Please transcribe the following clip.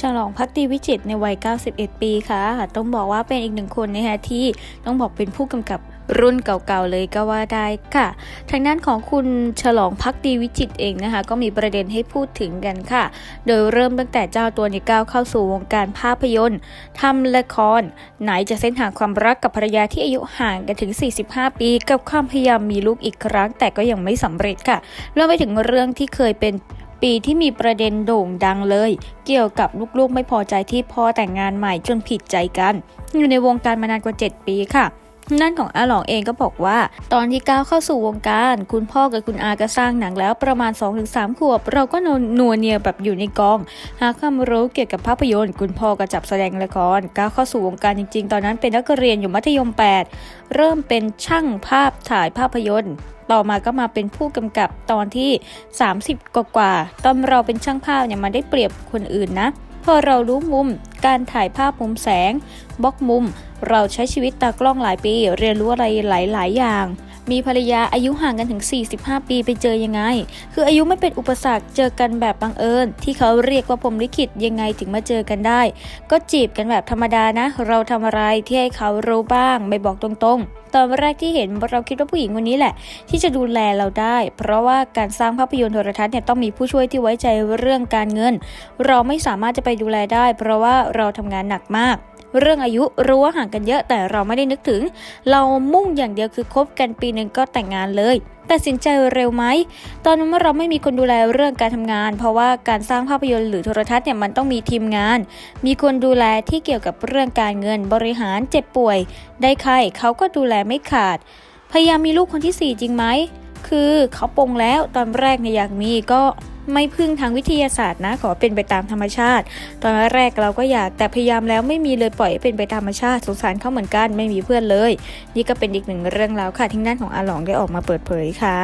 ฉลองพักดีวิจิตในวัย 91 ปีค่ะ ต้องบอกว่าเป็นอีกหนึ่งคนนะคะที่ต้องบอกเป็นผู้กำกับรุ่นเก่าๆเลยก็ว่าได้ค่ะ ทางด้านของคุณฉลองพักดีวิจิตเองนะคะ ก็มีประเด็นให้พูดถึงกันค่ะ โดยเริ่มตั้งแต่เจ้าตัวเนี่ยก้าวเข้าสู่วงการภาพยนตร์ทำละคร ไหนจะเส้นทางความรักกับภรรยาที่อายุห่างกันถึง 45 ปี กับความพยายามมีลูกอีกครั้ง แต่ก็ยังไม่สำเร็จค่ะรวมไปถึงเรื่องที่เคยเป็น ปีที่มีประเด็นโด่งดังเลย เกี่ยวกับลูกๆไม่พอใจที่พ่อแต่งงานใหม่จนผิดใจกัน อยู่ในวงการมานานกว่า 7 ปีค่ะนั่นของอาหลองเองก็บอกว่า ตอนที่ก้าวเข้าสู่วงการ คุณพ่อกับคุณอาก็สร้างหนังแล้วประมาณ 2-3 ขวบ เราก็นนัวเนียแบบอยู่ในกอง หาความรู้เกี่ยวกับภาพยนตร์ คุณพ่อก็จับแสดงละครก้าวเข้าสู่วงการจริง ๆ ตอนนั้นเป็นนักเรียนอยู่มัธยม 8 เริ่มเป็นช่างภาพถ่ายภาพยนตร์ ต่อมาก็มาเป็นผู้กำกับตอนที่ 30 กว่ากว่าตอนเราเป็นช่างภาพเนี่ยมันได้เปรียบคนอื่นนะ พอเรารู้มุม การถ่ายภาพมุมแสงบล็อกมุม เราใช้ชีวิตตากล้องหลายปี เรียนรู้อะไรหลาย ๆ อย่าง มีภรรยาอายุห่างกันถึง 45 ปีไปเจอยังไง คืออายุไม่เป็นอุปสรรคเจอกันแบบบังเอิญ ที่เขาเรียกว่าพรหมลิขิตยังไงถึงมาเจอกันได้ ก็จีบกันแบบธรรมดานะ เราทำอะไรที่ให้เขารู้บ้าง ไม่บอกตรงๆตอนแรกที่เห็นเราคิดว่าผู้หญิงคนนี้แหละ ที่จะดูแลเราได้ เพราะว่าการสร้างภาพยนตร์โทรทัศน์เนี่ยต้องมีผู้ช่วยที่ไว้ใจเรื่องการเงิน เราไม่สามารถจะไปดูแลได้ เพราะว่าเราทำงานหนักมาก เรื่องอายุรู้ว่าห่างกันเยอะแต่เราไม่ได้นึกถึง เรามุ่งอย่างเดียวคือคบกันปีหนึ่งก็แต่งงานเลยตัดสินใจเร็วไหม ตอนนั้นเราไม่มีคนดูแลเรื่องการทำงาน เพราะว่าการสร้างภาพยนตร์หรือโทรทัศน์เนี่ยมันต้องมีทีมงาน มีคนดูแลที่เกี่ยวกับเรื่องการเงินบริหารเจ็บป่วย ได้ไข้เขาก็ดูแลไม่ขาด พยายามมีลูกคนที่สี่จริงไหม คือเขาปงแล้วตอนแรกเนี่ยอยากมีก็ไม่พึ่งทางวิทยาศาสตร์นะ ขอเป็นไปตามธรรมชาติ ตอนแรกเราก็อยากแต่พยายามแล้วไม่มีเลยปล่อยให้เป็นไปตามธรรมชาติสงสารเขาเหมือนกันไม่มีเพื่อนเลย นี่ก็เป็นอีกหนึ่งเรื่องราวค่ะที่ด้านของอาหลองได้ออกมาเปิดเผยค่ะ